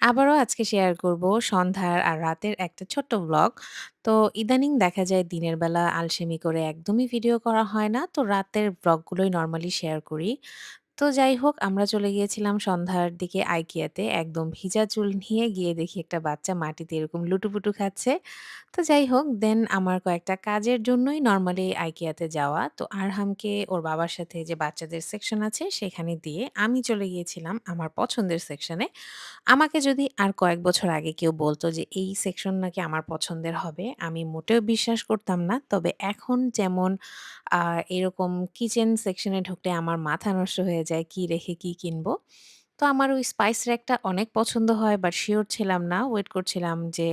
আবারও আজকে শেয়ার করব সন্ধ্যার আর রাতের একটা ছোট্ট ব্লগ। তো ইদানিং দেখা যায় দিনের বেলা আলসেমি করে একদমই ভিডিও করা হয় না। তো রাতের ব্লগগুলোই নর্মালি শেয়ার করি। তো যাই হোক আমরা চলে গিয়েছিলাম সন্ধ্যার দিকে আইকিয়াতে। একদম ভিজা চুল নিয়ে গিয়ে দেখি একটা বাচ্চা মাটিতে এরকম লুটুপুটু খাচ্ছে। তো যাই হোক দেন আমার কয়েকটা কাজের জন্যই নরমালি আইকিয়াতে যাওয়া। তো আরহামকে ওর বাবার সাথে যে বাচ্চাদের সেকশন আছে সেখানে দিয়ে আমি চলে গিয়েছিলাম আমার পছন্দের সেকশনে। আমাকে যদি আর কয়েক বছর আগে কেউ বলতো যে এই সেকশন নাকি আমার পছন্দের হবে, আমি মোটেও বিশ্বাস করতাম না। তবে এখন যেমন এরকম কিচেন সেকশনে ঢুকলে আমার মাথা নষ্ট হয়ে যায় কি রেখে কি কিনবো। তো আমার ওই স্পাইস র‍্যাকটা অনেক পছন্দ হয় বাট সিউর ছিলাম না। ওয়েট করছিলাম যে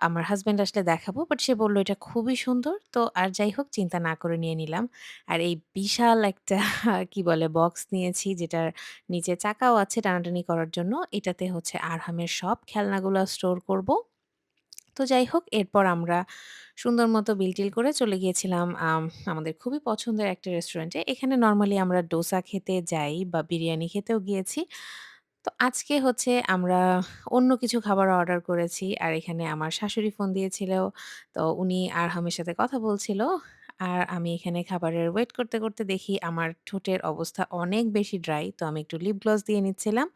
আমার হাসব্যান্ড আসলে দেখাবো। বাট সে বলল এটা খুবই সুন্দর। তো আর যাই হোক, চিন্তা না করে নিয়ে নিলাম। আর এই বিশাল একটা কি বলে বক্স নিয়েছি, যেটার নিচে চাকাও আছে টানাটানি করার জন্য। এটাতে হচ্ছে আরহামের সব খেলনাগুলা স্টোর করব। তো যাই হোক, এরপর আমরা সুন্দর মতো বিল-টিল করে চলে গিয়েছিলাম, আম, আমাদের খুবই পছন্দের একটা রেস্টুরেন্টে। এখানে নর্মালি আমরা ডোসা খেতে যাই বা বিরিয়ানি খেতেও গিয়েছি। তো আজকে হচ্ছে আমরা অন্য কিছু খাবার অর্ডার করেছি। আর এখানে আমার শাশুড়ি ফোন দিয়েছিল। তো উনি আর আরহামের সাথে কথা বলছিল। আর আমি এখানে খাবারের ওয়েট করতে, করতে দেখি আমার ঠোঁটের অবস্থা অনেক বেশি ড্রাই। তো আমি একটু লিপ গ্লস দিয়ে নিচ্ছিলাম।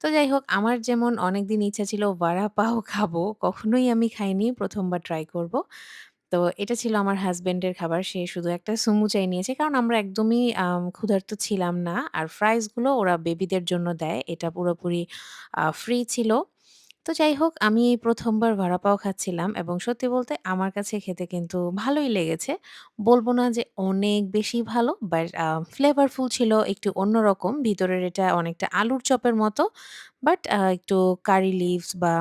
তো যাই হোক আমার যেমন অনেকদিন ইচ্ছা ছিল ভাড়া পাও খাব। কখনোই আমি খাইনি। ১ম বার ট্রাই করব। তো এটা ছিল আমার হাসব্যান্ডের খাবার। সে শুধু একটা সমুচাই নিয়েছে। কারণ আমরা একদমই ক্ষুধার্ত ছিলাম না। আর ফ্রাইসগুলো ওরা বেবিদের জন্য দেয়। এটা পুরোপুরি ফ্রি ছিল। তো যাই হোক আমি এই ১ম বার ভাড়া পাও খাচ্ছিলাম এবং সত্যি বলতে আমার কাছে খেতে কিন্তু ভালোই লেগেছে। বলব না যে অনেক বেশি ভালো বাট ফ্লেভারফুল ছিল একটু অন্যরকম। ভিতরের এটা অনেকটা আলুর চপের মতো। বাট একটু কারি লিভস বা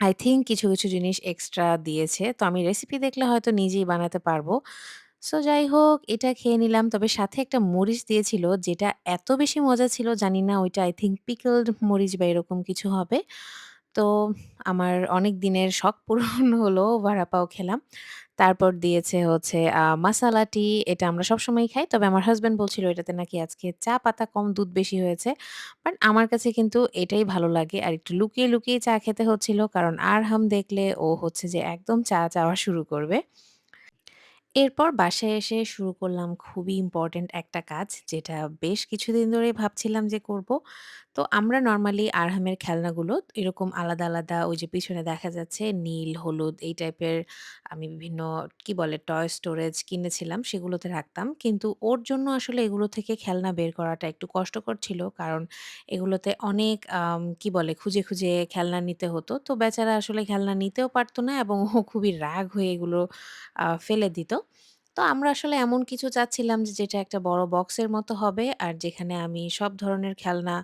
আই থিংক কিছু, কিছু জিনিস এক্সট্রা দিয়েছে। তো আমি রেসিপি দেখলে হয়তো নিজেই বানাতে পারব। সো যাই হোক এটা খেয়ে নিলাম। তবে সাথে একটা মরিচ দিয়েছিল যেটা এত বেশি মজা ছিল জানি না ওইটা আই থিংক পিকলড মরিচ বা এরকম কিছু হবে। তো আমার অনেক দিনের শখ পূরণ হলো ভাড়া পাও খেলাম। তারপর দিয়েছে হচ্ছে আ মাসালা টি এটা আমরা সবসময়ই খাই। তবে আমার হাজব্যান্ড বলছিল এটাতে নাকি আজকে চা পাতা কম দুধ বেশি হয়েছে। বাট আমার কাছে কিন্তু এটাই ভালো লাগে। আর একটু লুকিয়ে, লুকিয়ে চা খেতে হচ্ছিল। কারণ আরহাম দেখলে ও হচ্ছে যে একদম চা চাওয়া শুরু করবে। এরপর বাসায় এসে শুরু করলাম খুবই ইম্পোর্টেন্ট একটা কাজ যেটা বেশ কিছুদিন ধরেই ভাবছিলাম যে করব। তো আমরা নরমালি আরহামের খেলনাগুলো এরকম আলাদা, আলাদা ওই যে পিছনে দেখা যাচ্ছে নীল, হলুদ এই টাইপের আমি বিভিন্ন কি বলে টয় স্টোরেজ কিনেছিলাম সেগুলোতে রাখতাম। কিন্তু ওর জন্য আসলে এগুলো থেকে খেলনা বের করাটা একটু কষ্টকর ছিল। কারণ এগুলোতে অনেক কি বলে খুঁজে, খুঁজে খেলনা নিতে হতো। তো বেচারা আসলে খেলনা নিতেও পারত না এবং ও খুবই রাগ হয়ে এগুলো ফেলে দিত। তো আমরা আসলে এমন কিছু চাচ্ছিলাম যে যেটা একটা বড় বক্সের মতো হবে আর যেখানে আমি সব ধরনের খেলনা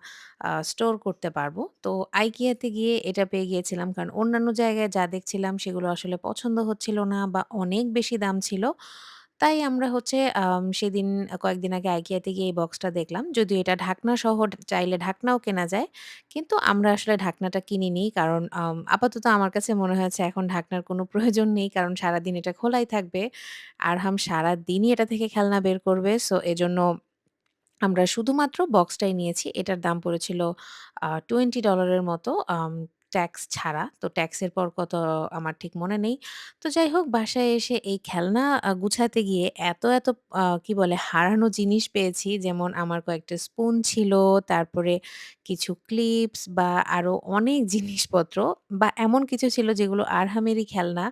স্টোর করতে পারব। তো আইকিয়াতে গিয়ে এটা পেয়ে গিয়েছিলাম। কারণ অন্যান্য জায়গায় যা দেখছিলাম সেগুলো আসলে পছন্দ হচ্ছিল না বা অনেক বেশি দাম ছিল। তাই আমরা হচ্ছে সেদিন কয়েকদিন আগে IKEA তে গিয়ে এই বক্সটা দেখলাম। যদিও এটা ঢাকনা সহ চাইলে ঢাকনাও কেনা যায়। কিন্তু আমরা আসলে ঢাকনাটা কিনিনি। কারণ আপাতত আমার কাছে মনে হয়েছে এখন ঢাকনার কোনো প্রয়োজন নেই। কারণ সারাদিন এটা খোলাই থাকবে। আর আরহাম সারাদিনই এটা থেকে খেলনা বের করবে। সো, এজন্য আমরা শুধুমাত্র বক্সটাই নিয়েছি। এটার দাম পড়েছিল $20 এর মতো ট্যাক্স ছাড়া। তো ট্যাক্সের পর কত আমার ঠিক মনে নেই। তো যাই হোক বাসায় এসে এই খেলনা গুছাতে গিয়ে এত, এত কি বলে হারানো জিনিস পেয়েছি। যেমন আমার কয়েকটা স্পুন ছিল, তারপরে কিছু ক্লিপস বা আরও অনেক জিনিসপত্র বা এমন কিছু ছিল যেগুলো আরহামেরই খেলনা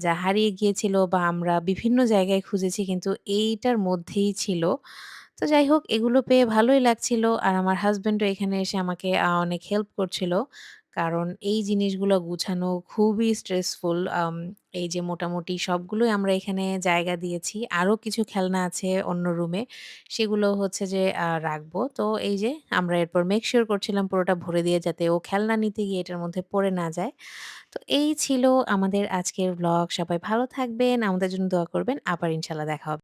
যা হারিয়ে গিয়েছিল বা আমরা বিভিন্ন জায়গায় খুঁজেছি কিন্তু এইটার মধ্যেই ছিল। তো যাই হোক এগুলো পেয়ে ভালোই লাগছিল। আর আমার হাসব্যান্ডও এখানে এসে আমাকে অনেক হেল্প করছিল। কারণ এই জিনিসগুলো গুছানো খুবই স্ট্রেসফুল। এই যে মোটামুটি সবগুলোই আমরা এখানে জায়গা দিয়েছি। আরও কিছু খেলনা আছে অন্য রুমে। সেগুলো হচ্ছে যে রাখব। তো এই যে আমরা এরপর মেক করছিলাম পুরোটা ভরে দিয়ে যাতে ও খেলনা নিতে গিয়ে এটার মধ্যে পড়ে না যায়। তো এই ছিল আমাদের আজকের ব্লগ। সবাই ভালো থাকবেন, আমাদের জন্য দোয়া করবেন। আবার ইনশাআল্লাহ দেখা হবে।